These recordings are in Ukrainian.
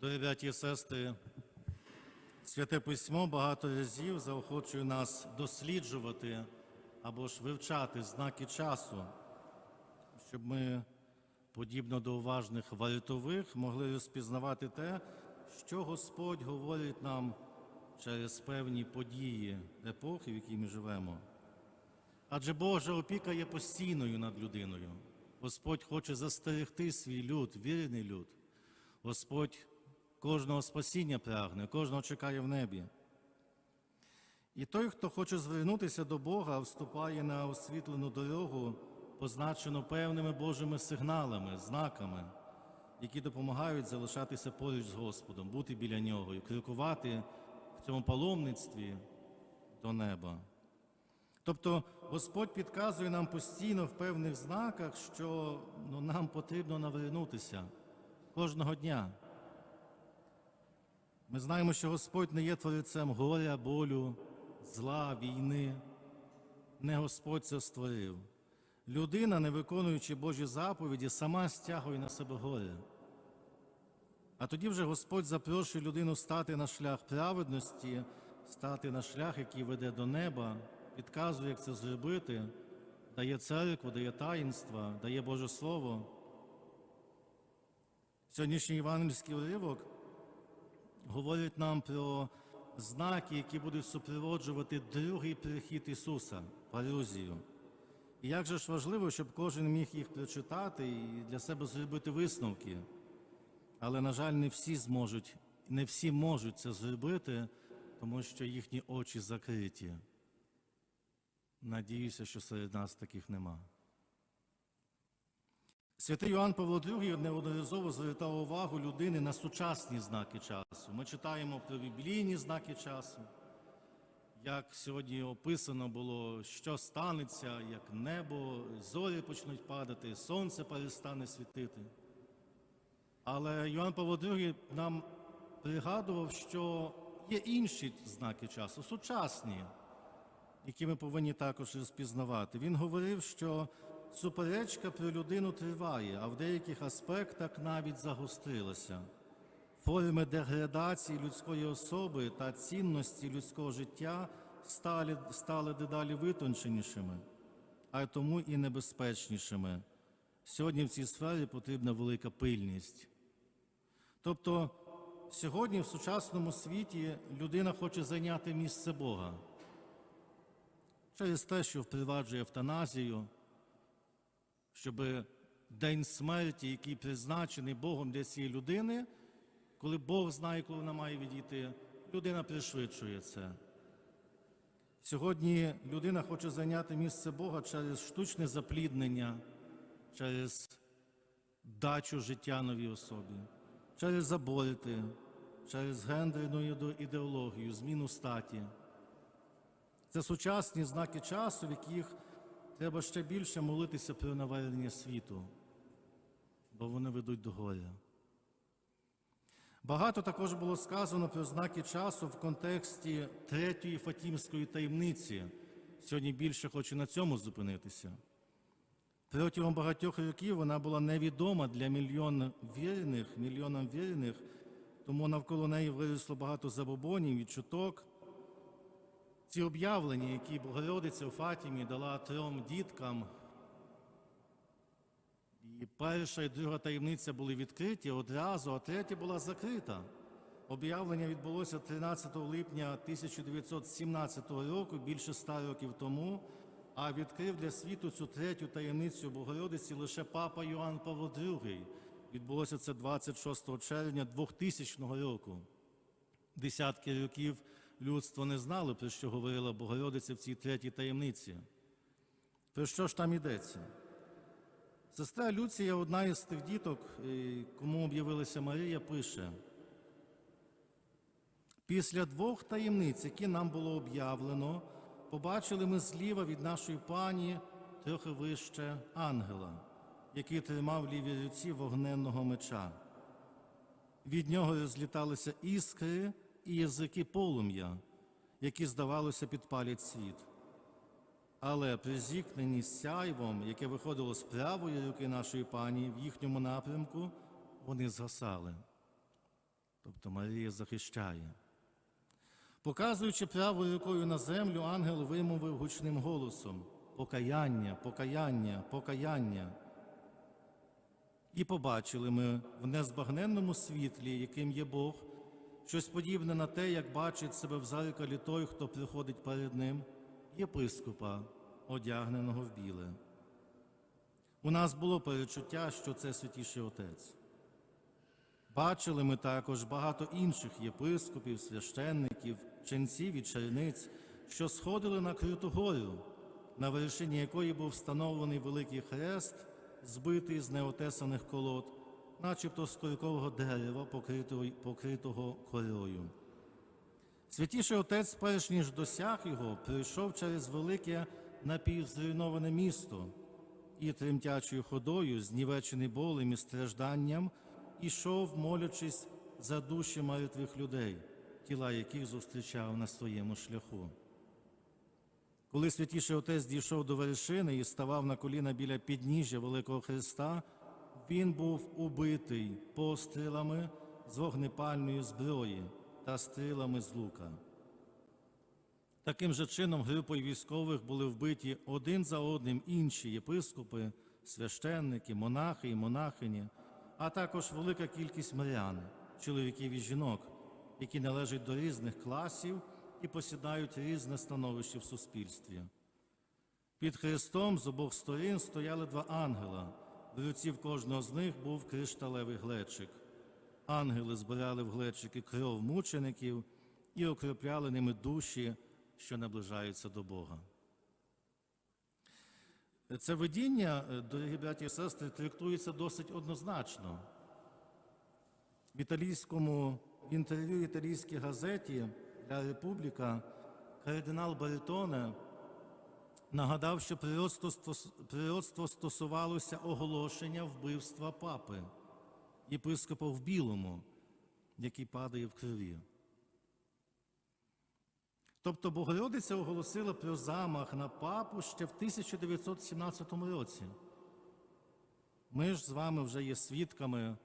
Дорогі браті і сестри, Святе Письмо багато разів заохочує нас досліджувати або ж вивчати знаки часу, щоб ми, подібно до уважних вартових, могли розпізнавати те, що Господь говорить нам через певні події епохи, в якій ми живемо. Адже Божа опіка є постійною над людиною. Господь хоче застерегти свій люд, вірний люд. Господь кожного спасіння прагне, кожного чекає в небі. І той, хто хоче звернутися до Бога, вступає на освітлену дорогу, позначену певними Божими сигналами, знаками, які допомагають залишатися поруч з Господом, бути біля нього і крокувати в цьому паломництві до неба. Тобто Господь підказує нам постійно в певних знаках, що ну, нам потрібно навернутися кожного дня. Ми знаємо, що Господь не є творцем горя, болю, зла, війни. Не Господь це створив. Людина, не виконуючи Божі заповіді, сама стягує на себе горе. А тоді вже Господь запрошує людину стати на шлях праведності, стати на шлях, який веде до неба, підказує, як це зробити, дає церкву, дає таїнства, дає Боже Слово. Сьогоднішній євангельський уривок говорить нам про знаки, які будуть супроводжувати другий прихід Ісуса, парузію. І як же ж важливо, щоб кожен міг їх прочитати і для себе зробити висновки. Але, на жаль, не всі зможуть, не всі можуть це зробити, тому що їхні очі закриті. Надіюся, що серед нас таких нема. Святий Йоанн Павло II неодноразово звертав увагу людини на сучасні знаки часу. Ми читаємо про біблійні знаки часу, як сьогодні описано було, що станеться, як небо, зорі почнуть падати, сонце перестане світити. Але Йоанн Павло II нам пригадував, що є інші знаки часу, сучасні, які ми повинні також розпізнавати. Він говорив, що суперечка про людину триває, а в деяких аспектах навіть загострилася. Форми деградації людської особи та цінності людського життя стали, стали дедалі витонченішими, а тому і небезпечнішими. Сьогодні в цій сфері потрібна велика пильність. Тобто сьогодні в сучасному світі людина хоче зайняти місце Бога через те, що впроваджує евтаназію, щоб день смерті, який призначений Богом для цієї людини, коли Бог знає, коли вона має відійти, людина пришвидшує це. Сьогодні людина хоче зайняти місце Бога через штучне запліднення, через дачу життя новій особі, через аборти, через гендерну ідеологію, зміну статі. Це сучасні знаки часу, в яких треба ще більше молитися про навернення світу, бо вони ведуть до горя. Багато також було сказано про знаки часу в контексті третьої Фатімської таємниці. Сьогодні більше хочу на цьому зупинитися. Протягом багатьох років вона була невідома для мільйон вірних, мільйонам вірних, тому навколо неї виросло багато забобонів і чуток. Ці об'явлення, які Богородиця у Фатімі дала трьом діткам, і перша і друга таємниця були відкриті одразу, а третя була закрита. Об'явлення відбулося 13 липня 1917 року, більше ста років тому, а відкрив для світу цю третю таємницю Богородиці лише папа Йоанн Павло II. Відбулося це 26 червня 2000 року. Десятки років людство не знало, про що говорила Богородиця в цій третій таємниці. Про що ж там йдеться? Сестра Люція, одна із тих діток, е, кому об'явилася Марія, пише: після двох таємниць, які нам було об'явлено, побачили ми зліва від нашої пані трохи вище ангела, який тримав в лівій руці вогненного меча. Від нього розліталися іскри і язики полум'я, які, здавалося, підпалять світ. Але при зіткненні з сяйвом, яке виходило з правої руки нашої пані в їхньому напрямку, вони згасали. Тобто Марія захищає. Показуючи правою рукою на землю, ангел вимовив гучним голосом покаяння, покаяння, покаяння. І побачили ми в незбагненному світлі, яким є Бог, щось подібне на те, як бачить себе в зеркалі той, хто приходить перед ним, єпископа, одягненого в біле. У нас було перечуття, що це святіший Отець. Бачили ми також багато інших єпископів, священників, ченців і черниць, що сходили на Криту гору, на вершині якої був встановлений великий хрест, збитий з неотесаних колод, начебто з коркового дерева, покритого, покритого корою. Святіший отець, перш ніж досяг його, прийшов через велике напівзруйноване місто і тремтячою ходою, знівечений болем і стражданням, ішов, молячись за душі мертвих людей, тіла яких зустрічав на своєму шляху. Коли святіший отець дійшов до вершини і ставав на коліна біля підніжжя Великого Христа, він був убитий пострілами з вогнепальної зброї та стрілами з лука. Таким же чином групою військових були вбиті один за одним інші єпископи, священники, монахи і монахині, а також велика кількість мирян, чоловіків і жінок, які належать до різних класів і посідають різне становище в суспільстві. Під Христом з обох сторін стояли два ангела. В руці в кожного з них був кришталевий глечик. Ангели збирали в глечики кров мучеників і окропляли ними душі, що наближаються до Бога. Це видіння, дорогі браті і сестри, трактується досить однозначно. В італійському інтерв'ю італійській газеті «Ля Републіка кардинал Баритоне нагадав, що природство, стосувалося оголошення вбивства папи, єпископа в білому, який падає в крові. Тобто Богородиця оголосила про замах на папу ще в 1917 році. Ми ж з вами вже є свідками,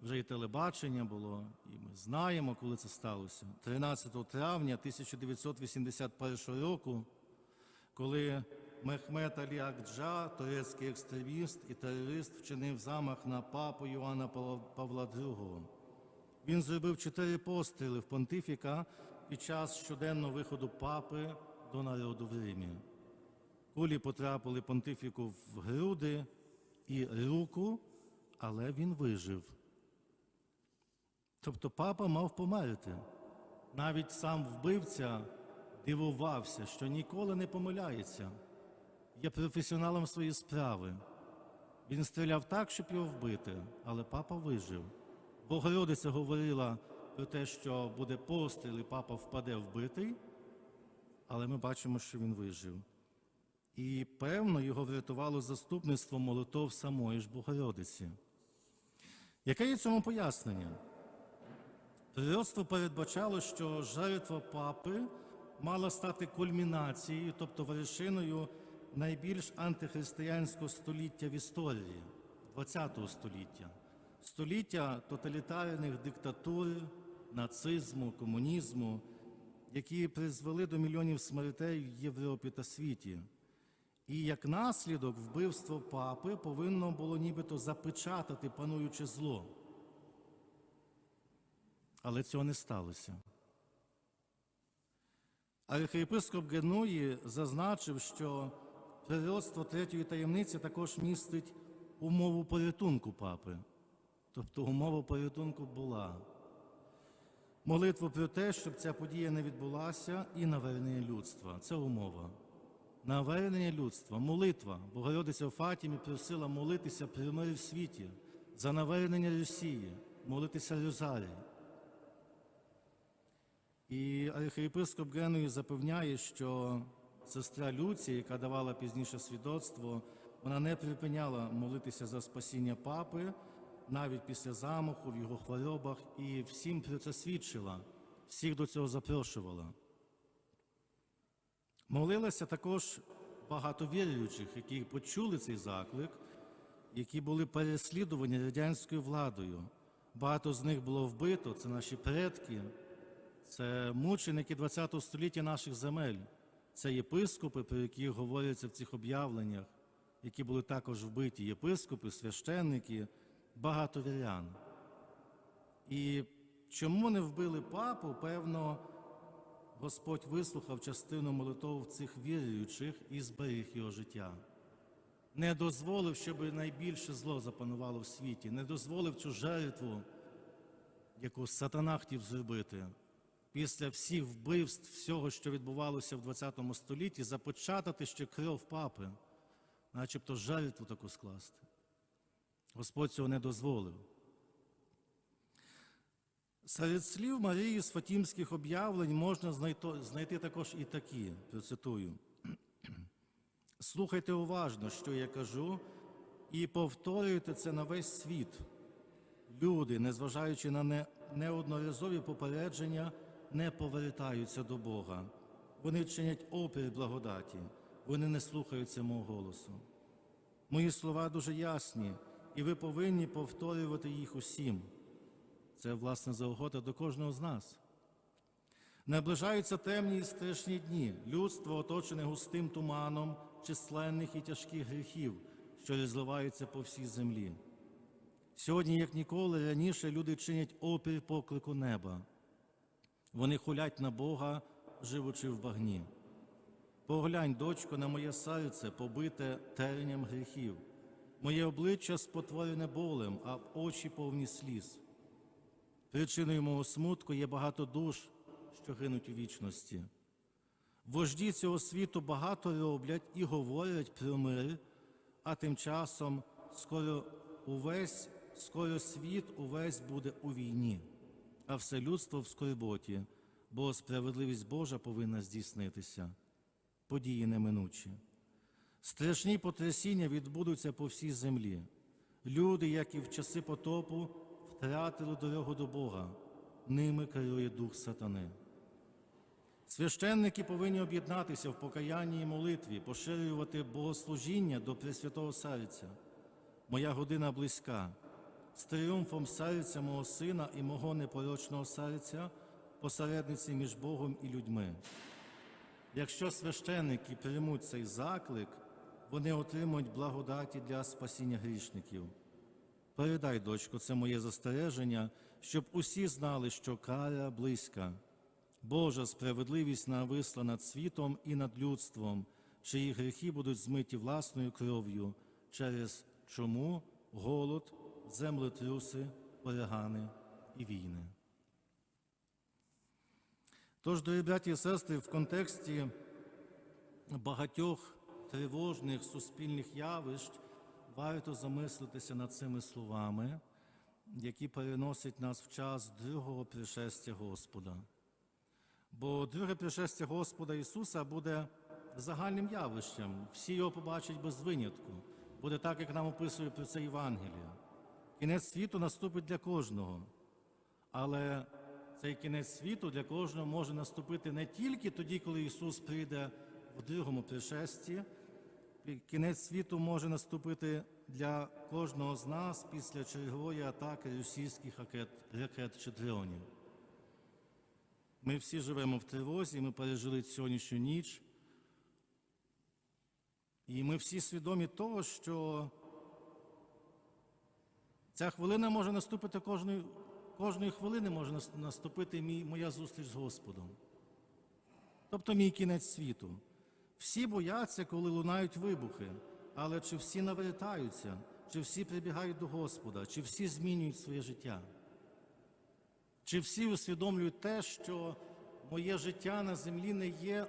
вже і телебачення було, і ми знаємо, коли це сталося. 13 травня 1981 року, коли Мехмед Алі Акджа, турецький екстреміст і терорист, вчинив замах на папу Йоанна Павла- II. Він зробив чотири постріли в понтифіка під час щоденного виходу папи до народу в Римі. Кулі потрапили понтифіку в груди і руку, але він вижив. Тобто папа мав померти. Навіть сам вбивця дивувався, що ніколи не помиляється, є професіоналом своєї справи. Він стріляв так, щоб його вбити, але папа вижив. Богородиця говорила про те, що буде постріл, і папа впаде вбитий, але ми бачимо, що він вижив. І певно його врятувало заступництво молитов самої ж Богородиці. Яке є цьому пояснення? Пророцтво передбачало, що жертва папи мала стати кульмінацією, тобто вершиною найбільш антихристиянського століття в історії ХХ століття, століття тоталітарних диктатур, нацизму, комунізму, які призвели до мільйонів смертей в Європі та світі. І як наслідок вбивство папи повинно було нібито запечатати пануюче зло. Але цього не сталося. Архієпископ Генуї зазначив, що природство третьої таємниці також містить умову порятунку папи. Тобто умова порятунку була молитва про те, щоб ця подія не відбулася, і навернення людства. Це умова. Навернення людства, молитва. Богородиця в Фатімі просила молитися про мир в світі, за навернення Росії, молитися Розарій. І архієпископ Генуї запевняє, що сестра Люція, яка давала пізніше свідоцтво, вона не припиняла молитися за спасіння папи навіть після замаху в його хворобах, і всім про це свідчила, всіх до цього запрошувала. Молилася також багато віруючих, які почули цей заклик, які були переслідувані радянською владою. Багато з них було вбито, це наші предки, це мученики ХХ століття наших земель, це єпископи, про яких говориться в цих об'явленнях, які були також вбиті, єпископи, священники, багато вірян. І чому не вбили папу, певно, Господь вислухав частину молитов цих віруючих і зберіг його життя. Не дозволив, щоб найбільше зло запанувало в світі, не дозволив цю жертву, яку сатана хотів зробити, після всіх вбивств, всього, що відбувалося в ХХ столітті, започатати ще кров папи, начебто жертву таку скласти. Господь цього не дозволив. Серед слів Марії з Фатімських об'явлень можна знайти, також і такі, процитую. Слухайте уважно, що я кажу, і повторюйте це на весь світ. Люди, незважаючи на не- неодноразові попередження, не повертаються до Бога. Вони чинять опір благодаті, вони не слухаються мого голосу. Мої слова дуже ясні, і ви повинні повторювати їх усім. Це, власне, заохота до кожного з нас. Наближаються темні і страшні дні. Людство оточене густим туманом численних і тяжких гріхів, що розливаються по всій землі. Сьогодні, як ніколи раніше, люди чинять опір поклику неба. Вони хулять на Бога, живучи в багні. Поглянь, дочко, на моє серце, побите терням гріхів. Моє обличчя спотворене болем, а очі повні сліз. Причиною мого смутку є багато душ, що гинуть у вічності. Вожді цього світу багато роблять і говорять про мир, а тим часом скоро увесь, скоро світ увесь буде у війні, а все людство в скорботі, бо справедливість Божа повинна здійснитися. Події неминучі. Страшні потрясіння відбудуться по всій землі. Люди, як і в часи потопу, втратили дорогу до Бога. Ними керує дух сатани. Священники повинні об'єднатися в покаянні і молитві, поширювати богослужіння до Пресвятого Серця. Моя година близька. З тріумфом серця мого сина і мого непорочного серця, посередниці між Богом і людьми. Якщо священники приймуть цей заклик, вони отримують благодаті для спасіння грішників. Передай, дочко, це моє застереження, щоб усі знали, що кара близька. Божа справедливість нависла над світом і над людством, чиї гріхи будуть змиті власною кров'ю через чому, голод, землетруси, урагани і війни. Тож, дорогі браті і сестри, в контексті багатьох тривожних суспільних явищ варто замислитися над цими словами, які переносять нас в час другого пришестя Господа. Бо друге пришестя Господа Ісуса буде загальним явищем. Всі його побачать без винятку. Буде так, як нам описує про це Євангелія. Кінець світу наступить для кожного. Але цей кінець світу для кожного може наступити не тільки тоді, коли Ісус прийде в другому пришесті. Кінець світу може наступити для кожного з нас після чергової атаки російських ракет, ракет чи дронів. Ми всі живемо в тривозі, ми пережили сьогоднішню ніч. І ми всі свідомі того, що ця хвилина може наступити кожної, кожної хвилини може наступити мій, моя зустріч з Господом. Тобто мій кінець світу. Всі бояться, коли лунають вибухи, але чи всі навертаються, чи всі прибігають до Господа, чи всі змінюють своє життя? Чи всі усвідомлюють те, що моє життя на землі не є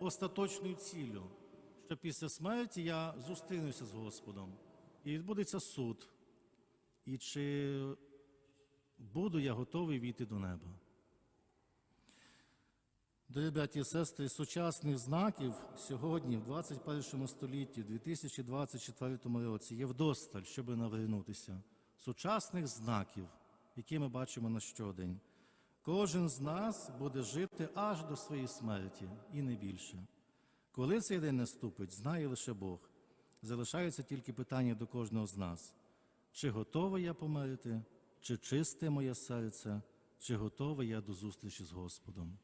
остаточною ціллю, що після смерті я зустрінуся з Господом і відбудеться суд, і чи буду я готовий війти до неба? Дорогі браті і сестри, сучасних знаків сьогодні, в 21 столітті, в 2024 році, є вдосталь, щоб навернутися. Сучасних знаків, які ми бачимо на щодень. Кожен з нас буде жити аж до своєї смерті, і не більше. Коли цей день наступить, знає лише Бог. Залишається тільки питання до кожного з нас: чи готовий я померти, чи чисте моє серце, чи готовий я до зустрічі з Господом.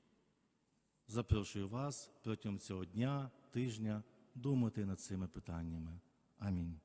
Запрошую вас протягом цього дня, тижня думати над цими питаннями. Амінь.